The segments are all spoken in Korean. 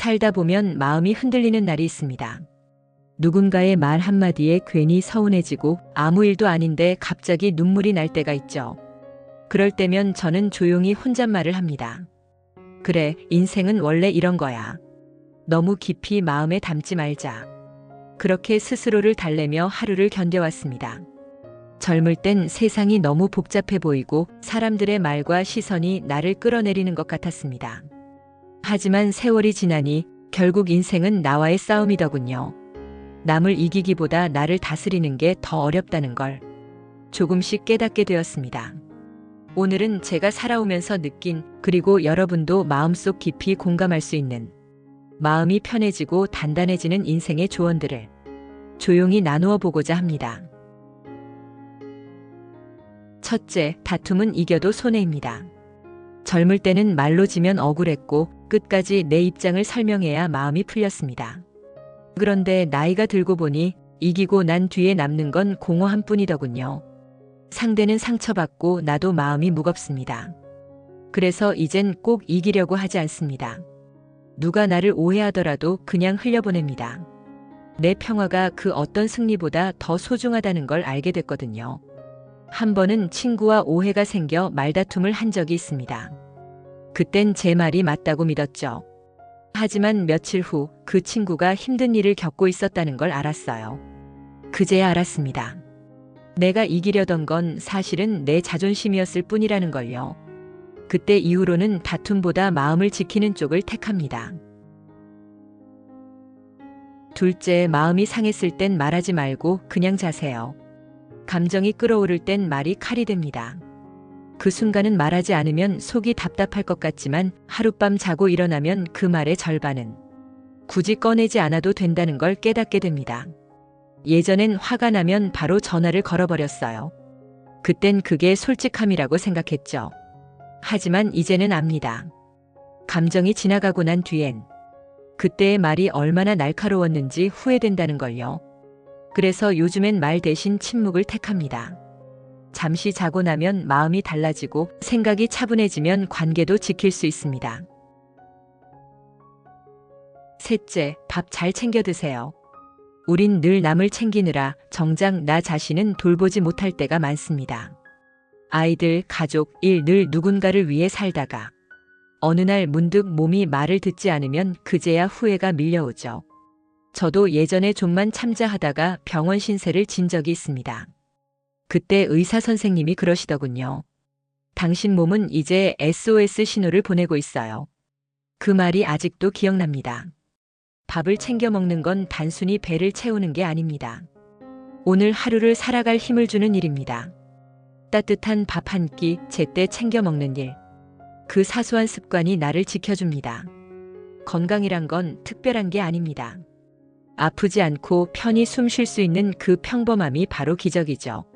살다 보면 마음이 흔들리는 날이 있습니다. 누군가의 말 한마디에 괜히 서운해지고 아무 일도 아닌데 갑자기 눈물이 날 때가 있죠. 그럴 때면 저는 조용히 혼잣말을 합니다. 그래, 인생은 원래 이런 거야. 너무 깊이 마음에 담지 말자. 그렇게 스스로를 달래며 하루를 견뎌왔습니다. 젊을 땐 세상이 너무 복잡해 보이고 사람들의 말과 시선이 나를 끌어내리는 것 같았습니다. 하지만 세월이 지나니 결국 인생은 나와의 싸움이더군요. 남을 이기기보다 나를 다스리는 게 더 어렵다는 걸 조금씩 깨닫게 되었습니다. 오늘은 제가 살아오면서 느낀 그리고 여러분도 마음속 깊이 공감할 수 있는 마음이 편해지고 단단해지는 인생의 조언들을 조용히 나누어 보고자 합니다. 첫째, 다툼은 이겨도 손해입니다. 젊을 때는 말로 지면 억울했고 끝까지 내 입장을 설명해야 마음이 풀렸습니다. 그런데 나이가 들고 보니 이기고 난 뒤에 남는 건 공허 한 뿐이더군요. 상대는 상처받고 나도 마음이 무겁습니다. 그래서 이젠 꼭 이기려고 하지 않습니다. 누가 나를 오해하더라도 그냥 흘려보냅니다. 내 평화가 그 어떤 승리보다 더 소중하다는 걸 알게 됐거든요. 한 번은 친구와 오해가 생겨 말다툼을 한 적이 있습니다. 그땐 제 말이 맞다고 믿었죠. 하지만 며칠 후 그 친구가 힘든 일을 겪고 있었다는 걸 알았어요. 그제야 알았습니다. 내가 이기려던 건 사실은 내 자존심이었을 뿐이라는 걸요. 그때 이후로는 다툼보다 마음을 지키는 쪽을 택합니다. 둘째, 마음이 상했을 땐 말하지 말고 그냥 자세요. 감정이 끓어오를 땐 말이 칼이 됩니다. 그 순간은 말하지 않으면 속이 답답할 것 같지만 하룻밤 자고 일어나면 그 말의 절반은 굳이 꺼내지 않아도 된다는 걸 깨닫게 됩니다. 예전엔 화가 나면 바로 전화를 걸어버렸어요. 그땐 그게 솔직함이라고 생각했죠. 하지만 이제는 압니다. 감정이 지나가고 난 뒤엔 그때의 말이 얼마나 날카로웠는지 후회된다는 걸요. 그래서 요즘엔 말 대신 침묵을 택합니다. 잠시 자고 나면 마음이 달라지고 생각이 차분해지면 관계도 지킬 수 있습니다. 셋째, 밥 잘 챙겨 드세요. 우린 늘 남을 챙기느라 정작 나 자신은 돌보지 못할 때가 많습니다. 아이들, 가족, 일 늘 누군가를 위해 살다가 어느 날 문득 몸이 말을 듣지 않으면 그제야 후회가 밀려오죠. 저도 예전에 좀만 참자 하다가 병원 신세를 진 적이 있습니다. 그때 의사 선생님이 그러시더군요. 당신 몸은 이제 SOS 신호를 보내고 있어요. 그 말이 아직도 기억납니다. 밥을 챙겨 먹는 건 단순히 배를 채우는 게 아닙니다. 오늘 하루를 살아갈 힘을 주는 일입니다. 따뜻한 밥 한 끼 제때 챙겨 먹는 일. 그 사소한 습관이 나를 지켜줍니다. 건강이란 건 특별한 게 아닙니다. 아프지 않고 편히 숨 쉴 수 있는 그 평범함이 바로 기적이죠.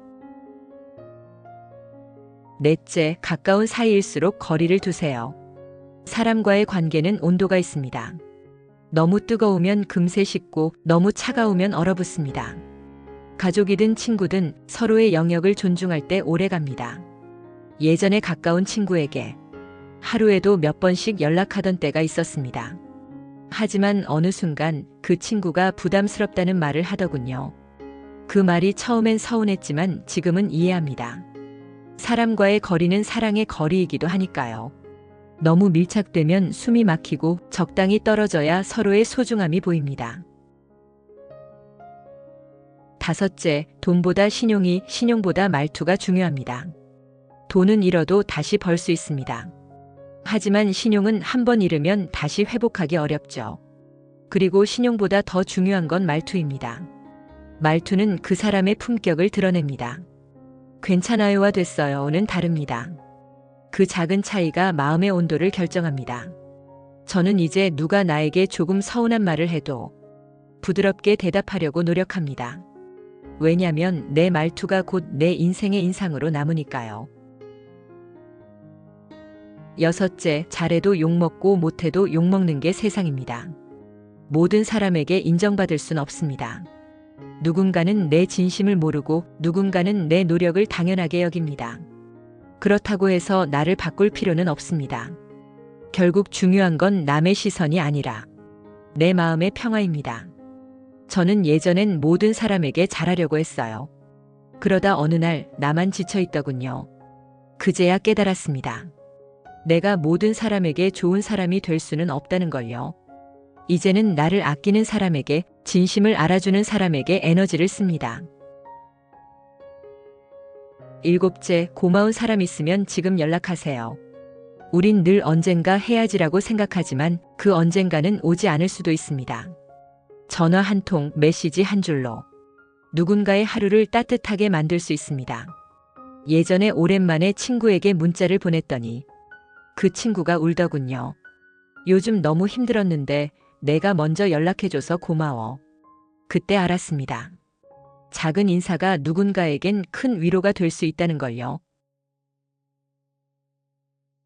넷째, 가까운 사이일수록 거리를 두세요. 사람과의 관계는 온도가 있습니다. 너무 뜨거우면 금세 식고 너무 차가우면 얼어붙습니다. 가족이든 친구든 서로의 영역을 존중할 때 오래 갑니다. 예전에 가까운 친구에게 하루에도 몇 번씩 연락하던 때가 있었습니다. 하지만 어느 순간 그 친구가 부담스럽다는 말을 하더군요. 그 말이 처음엔 서운했지만 지금은 이해합니다. 사람과의 거리는 사랑의 거리이기도 하니까요. 너무 밀착되면 숨이 막히고 적당히 떨어져야 서로의 소중함이 보입니다. 다섯째, 돈보다 신용이, 신용보다 말투가 중요합니다. 돈은 잃어도 다시 벌 수 있습니다. 하지만 신용은 한 번 잃으면 다시 회복하기 어렵죠. 그리고 신용보다 더 중요한 건 말투입니다. 말투는 그 사람의 품격을 드러냅니다. 괜찮아요와 됐어요는 다릅니다. 그 작은 차이가 마음의 온도를 결정합니다. 저는 이제 누가 나에게 조금 서운한 말을 해도 부드럽게 대답하려고 노력합니다. 왜냐면 내 말투가 곧 내 인생의 인상으로 남으니까요. 여섯째, 잘해도 욕먹고 못해도 욕먹는 게 세상입니다. 모든 사람에게 인정받을 순 없습니다. 누군가는 내 진심을 모르고 누군가는 내 노력을 당연하게 여깁니다. 그렇다고 해서 나를 바꿀 필요는 없습니다. 결국 중요한 건 남의 시선이 아니라 내 마음의 평화입니다. 저는 예전엔 모든 사람에게 잘하려고 했어요. 그러다 어느 날 나만 지쳐 있더군요. 그제야 깨달았습니다. 내가 모든 사람에게 좋은 사람이 될 수는 없다는 걸요. 이제는 나를 아끼는 사람에게, 진심을 알아주는 사람에게 에너지를 씁니다. 일곱째, 고마운 사람 있으면 지금 연락하세요. 우린 늘 언젠가 해야지라고 생각하지만 그 언젠가는 오지 않을 수도 있습니다. 전화 한 통, 메시지 한 줄로 누군가의 하루를 따뜻하게 만들 수 있습니다. 예전에 오랜만에 친구에게 문자를 보냈더니 그 친구가 울더군요. 요즘 너무 힘들었는데 내가 먼저 연락해줘서 고마워. 그때 알았습니다. 작은 인사가 누군가에겐 큰 위로가 될 수 있다는 걸요.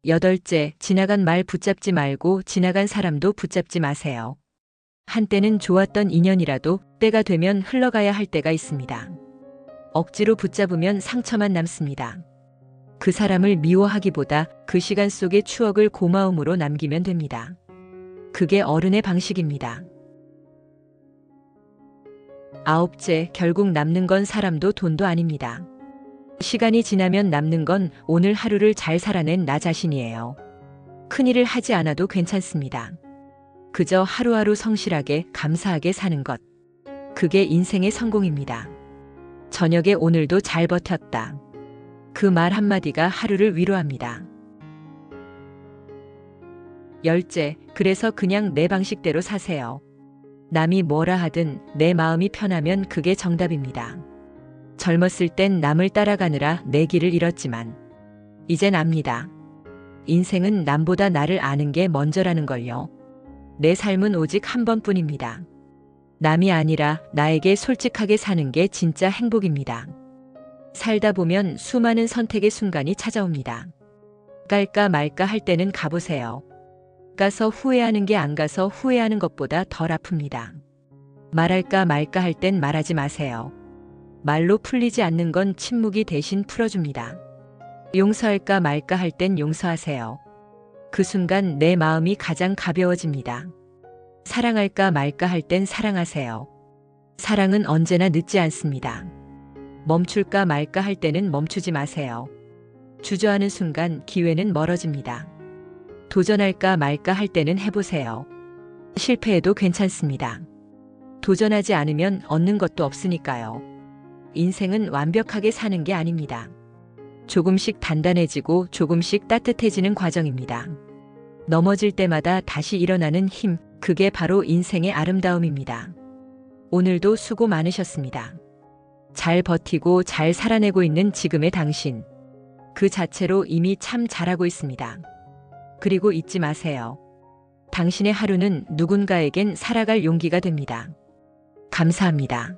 여덟째, 지나간 말 붙잡지 말고 지나간 사람도 붙잡지 마세요. 한때는 좋았던 인연이라도 때가 되면 흘러가야 할 때가 있습니다. 억지로 붙잡으면 상처만 남습니다. 그 사람을 미워하기보다 그 시간 속의 추억을 고마움으로 남기면 됩니다. 그게 어른의 방식입니다. 아홉째, 결국 남는 건 사람도 돈도 아닙니다. 시간이 지나면 남는 건 오늘 하루를 잘 살아낸 나 자신이에요. 큰 일을 하지 않아도 괜찮습니다. 그저 하루하루 성실하게 감사하게 사는 것. 그게 인생의 성공입니다. 저녁에 오늘도 잘 버텼다. 그 말 한마디가 하루를 위로합니다. 열째, 그래서 그냥 내 방식대로 사세요. 남이 뭐라 하든 내 마음이 편하면 그게 정답입니다. 젊었을 땐 남을 따라가느라 내 길을 잃었지만, 이젠 압니다. 인생은 남보다 나를 아는 게 먼저라는 걸요. 내 삶은 오직 한 번뿐입니다. 남이 아니라 나에게 솔직하게 사는 게 진짜 행복입니다. 살다 보면 수많은 선택의 순간이 찾아옵니다. 갈까 말까 할 때는 가보세요. 가서 후회하는 게 안 가서 후회하는 것보다 덜 아픕니다. 말할까 말까 할 땐 말하지 마세요. 말로 풀리지 않는 건 침묵이 대신 풀어줍니다. 용서할까 말까 할 땐 용서하세요. 그 순간 내 마음이 가장 가벼워집니다. 사랑할까 말까 할 땐 사랑하세요. 사랑은 언제나 늦지 않습니다. 멈출까 말까 할 때는 멈추지 마세요. 주저하는 순간 기회는 멀어집니다. 도전할까 말까 할 때는 해보세요. 실패해도 괜찮습니다. 도전하지 않으면 얻는 것도 없으니까요. 인생은 완벽하게 사는 게 아닙니다. 조금씩 단단해지고 조금씩 따뜻해지는 과정입니다. 넘어질 때마다 다시 일어나는 힘, 그게 바로 인생의 아름다움입니다. 오늘도 수고 많으셨습니다. 잘 버티고 잘 살아내고 있는 지금의 당신. 그 자체로 이미 참 잘하고 있습니다. 그리고 잊지 마세요. 당신의 하루는 누군가에겐 살아갈 용기가 됩니다. 감사합니다.